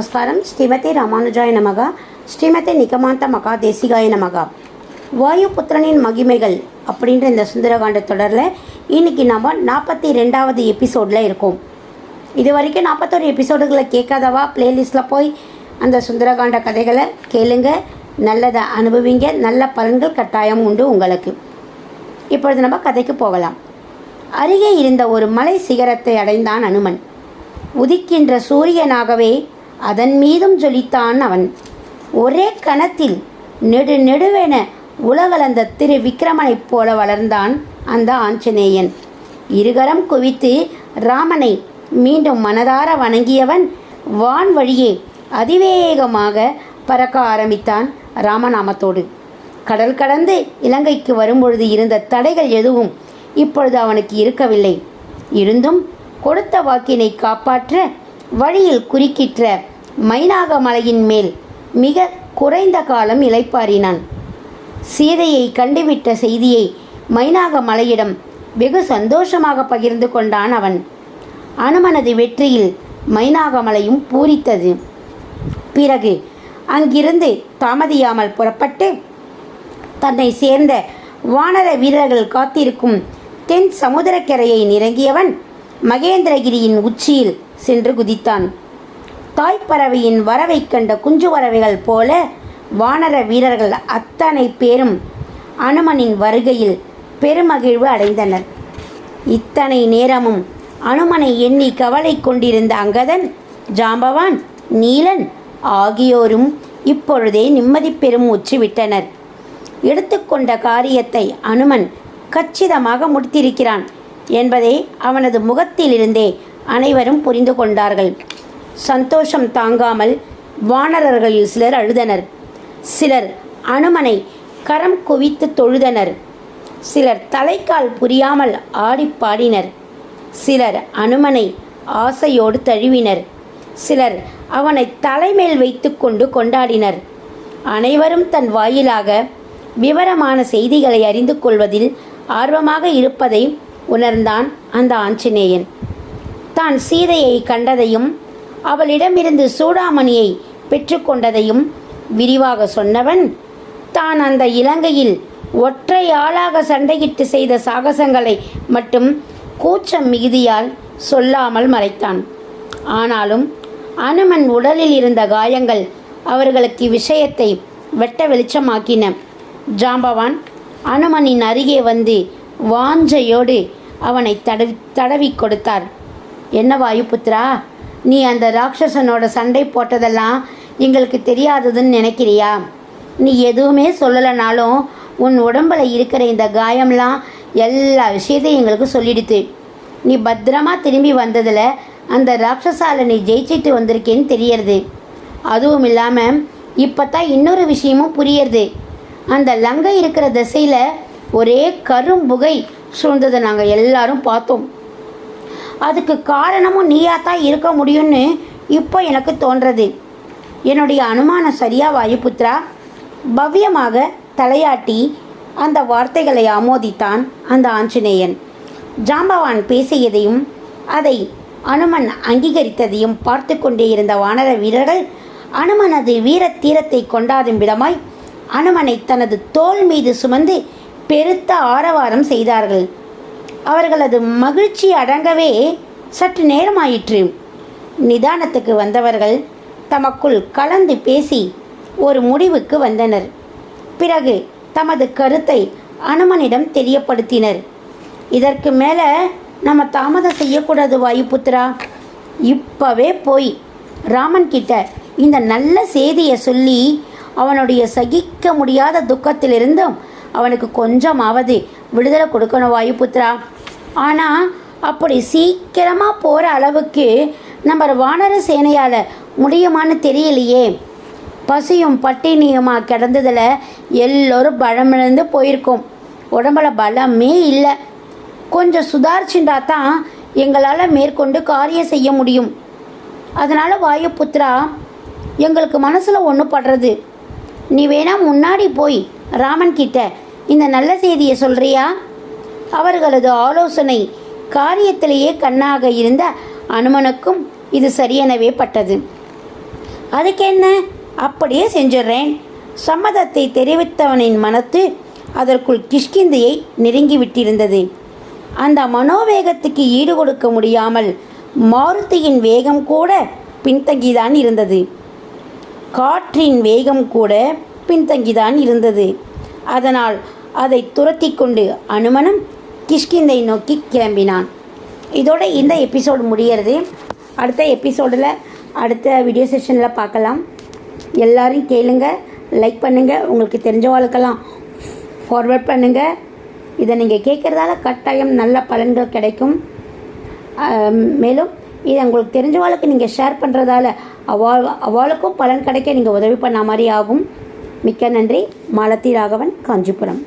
நமஸ்காரம். ஸ்ரீமதி ராமானுஜாய நமகா. ஸ்ரீமதி நிகமாந்த மகா தேசிகாய நமகா. வாயு புத்திரனின் மகிமைகள் அப்படின்ற இந்த சுந்தரகாண்ட தொடரில் இன்னைக்கு நம்ம நாற்பத்தி ரெண்டாவது எபிசோடில் இருக்கோம். இது வரைக்கும் நாற்பத்தோரு எபிசோடுகளை கேட்காதவா? பிளேலிஸ்ட்டில் போய் அந்த சுந்தரகாண்ட கதைகளை கேளுங்க. நல்லதை அனுபவிங்க. நல்ல பலன்கள் கட்டாயம் உண்டு உங்களுக்கு. இப்பொழுது நம்ம கதைக்கு போகலாம். அருகே இருந்த ஒரு மலை சிகரத்தை அடைந்தான் அனுமன். உதிக்கின்ற சூரியனாகவே அதன் மீதும் ஜொலித்தான் அவன். ஒரே கணத்தில் நெடு நெடுவென உலகளந்த திரு விக்ரமனைப் போல வளர்ந்தான் அந்த ஆஞ்சநேயன். இருகரம் குவித்து ராமனை மீண்டும் மனதார வணங்கியவன் வான் வழியே அதிவேகமாக பறக்க ஆரம்பித்தான் ராமநாமத்தோடு. கடல் கடந்து இலங்கைக்கு வரும்பொழுது இருந்த தடைகள் எதுவும் இப்பொழுது அவனுக்கு இருக்கவில்லை. இருந்தும் கொடுத்த வாக்கினை காப்பாற்ற வழியில் குறுக்கிற்ற மைனாக மலையின் மேல் மிக குறைந்த காலம் இளைப்பாறினான். சீதையை கண்டுவிட்ட செய்தியை மைனாக மலையிடம் வெகு சந்தோஷமாக பகிர்ந்து கொண்டான் அவன். அனுமனது வெற்றியில் மைனாகமலையும் பூரித்தது. பிறகு அங்கிருந்து தாமதியாமல் புறப்பட்டு தன்னை சேர்ந்த வானர வீரர்கள் காத்திருக்கும் தென் சமுத்திரக்கரையை நிறங்கியவன் மகேந்திரகிரியின் உச்சியில் சென்று குதித்தான். தாய்ப்பறவையின் வரவை கண்ட குஞ்சு பறவைகள் போல வானர வீரர்கள் அத்தனை பேரும் அனுமனின் வருகையில் பெருமகிழ்வு அடைந்தனர். இத்தனை நேரமும் அனுமனை எண்ணி கவலை கொண்டிருந்த அங்கதன் ஜாம்பவான் நீலன் ஆகியோரும் இப்பொழுதே நிம்மதி பெரும் விட்டனர். எடுத்துக்கொண்ட காரியத்தை அனுமன் கச்சிதமாக முடித்திருக்கிறான் என்பதை அவனது முகத்திலிருந்தே அனைவரும் புரிந்து கொண்டார்கள். சந்தோஷம் தாங்காமல் வானரர்களில் சிலர் அழுதனர். சிலர் அனுமனை கரம் குவித்து தொழுதனர். சிலர் தலைக்கால் புரியாமல் ஆடிப் பாடினர். சிலர் அனுமனை ஆசையோடு தழுவினர். சிலர் அவனை தலைமேல் வைத்துக்கொண்டு கொண்டாடினர். அனைவரும் தன் வாயிலாக விவரமான செய்திகளை அறிந்து கொள்வதில் ஆர்வமாக இருப்பதை உணர்ந்தான் அந்த ஆஞ்சநேயன். தான் சீதையை கண்டதையும் அவளிடமிருந்து சூடாமணியை பெற்றுக்கொண்டதையும் விரிவாக சொன்னவன் தான் அந்த இலங்கையில் ஒற்றை ஆளாக சண்டையிட்டு செய்த சாகசங்களை மட்டும் கூச்சம் மிகுதியால் சொல்லாமல் மறைத்தான். ஆனாலும் அனுமன் உடலில் இருந்த காயங்கள் அவர்களுக்கு விஷயத்தை வெட்ட வெளிச்சமாக்கின. ஜாம்பவான் அனுமனின் அருகே வந்து வாஞ்சையோடு அவனை தடவி தடவி கொடுத்தார். என்ன வாயுபுத்ரா நீ அந்த ராட்சசனோட சண்டை போட்டதெல்லாம் எங்களுக்கு தெரியாததுன்னு நினைக்கிறியா? நீ எதுவுமே சொல்லலைனாலும் உன் உடம்புல இருக்கிற இந்த காயம்லாம் எல்லா விஷயத்தையும் எங்களுக்கு சொல்லிடுத்து. நீ பத்திரமா திரும்பி வந்ததில் அந்த ராட்சசால நீ ஜெயிச்சிட்டு வந்திருக்கேன்னு தெரியறது. அதுவும் இல்லாமல் இப்போ தான் இன்னொரு விஷயமும் புரியறது. அந்த லங்கை இருக்கிற திசையில் ஒரே கரும்புகை சூழ்ந்ததை நாங்கள் எல்லாரும் பார்த்தோம். அதுக்கு காரணமும் நீயா தான் இருக்க முடியும்னு இப்போ எனக்கு தோன்றது. என்னுடைய அனுமானம் சரியா வாயுபுத்ரா பவ்யமாக தலையாட்டி அந்த வார்த்தைகளை ஆமோதித்தான் அந்த ஆஞ்சநேயன். ஜாம்பவான் பேசியதையும் அதை அனுமன் அங்கீகரித்ததையும் பார்த்து கொண்டே இருந்த வானர வீரர்கள் அனுமனது வீர தீரத்தை கொண்டாடும் விதமாய் அனுமனை தனது தோல் மீது சுமந்து பெருத்த ஆரவாரம் செய்தார்கள். அவர்களது மகிழ்ச்சி அடங்கவே சற்று நேரமாயிற்று. நிதானத்துக்கு வந்தவர்கள் தமக்குள் கலந்து பேசி ஒரு முடிவுக்கு வந்தனர். பிறகு தமது கருத்தை அனுமனிடம் தெரியப்படுத்தினர். இதற்கு மேலே நம்ம தாமதம் செய்யக்கூடாது வாயுபுத்திரா. இப்போவே போய் ராமன் கிட்ட இந்த நல்ல செய்தியை சொல்லி அவனுடைய சகிக்க முடியாத துக்கத்திலிருந்தும் அவனுக்கு கொஞ்சமாவது விடுதலை கொடுக்கணும் வாயுபுத்ரா ஆனால் அப்படி சீக்கிரமாக போகிற அளவுக்கு நம்ம வானர சேனையால் முடியுமான்னு தெரியலையே. பசியும் பட்டினியுமாக கிடந்ததில் எல்லோரும் பலமிழந்து போயிருக்கோம். உடம்புல பலமே இல்லை. கொஞ்சம் சுதாரிச்சுட்டா தான் எங்களால் மேற்கொண்டு காரியம் செய்ய முடியும். அதனால் வாயுபுத்ரா எங்களுக்கு மனசில் ஒன்று படுறது. நீ வேணால் முன்னாடி போய் ராமன் கிட்ட இந்த நல்ல செய்தியை சொல்றியா? அவர்களது ஆலோசனை காரியத்திலேயே கண்ணாக இருந்த அனுமனுக்கும் இது சரியெனவே பட்டது. அதுக்கு என்ன அப்படியே செஞ்சிடுறேன் சம்மதத்தை தெரிவித்தவனின் மனத்து அதற்குள் கிஷ்கிந்தையை நெருங்கி விட்டிருந்தது. அந்த மனோவேகத்துக்கு ஈடு கொடுக்க முடியாமல் மாருதியின் வேகம் கூட பின்தங்கிதான் இருந்தது. காற்றின் வேகம் கூட பின்தங்கிதான் இருந்தது. அதனால் அதை துரத்தி கொண்டு அனுமனும் கிஷ்கிந்தை நோக்கி கிளம்பினான். இதோட இந்த எபிசோடு முடிகிறது அடுத்த எபிசோடில் அடுத்த வீடியோ செஷனில் பார்க்கலாம். எல்லாரும் கேளுங்க லைக் பண்ணுங்கள் உங்களுக்கு தெரிஞ்சவாளுக்கெல்லாம் ஃபார்வர்ட் பண்ணுங்கள் இதை நீங்கள் கேட்குறதால கட்டாயம் நல்ல பலன்கள் கிடைக்கும். மேலும் இதை உங்களுக்கு தெரிஞ்சவாளுக்கு நீங்கள் ஷேர் பண்ணுறதால அவள் அவளுக்கும் பலன் கிடைக்க நீங்கள் உதவி பண்ண மாதிரி ஆகும். மிக்க நன்றி. மாலத்தி ராகவன் காஞ்சிபுரம்.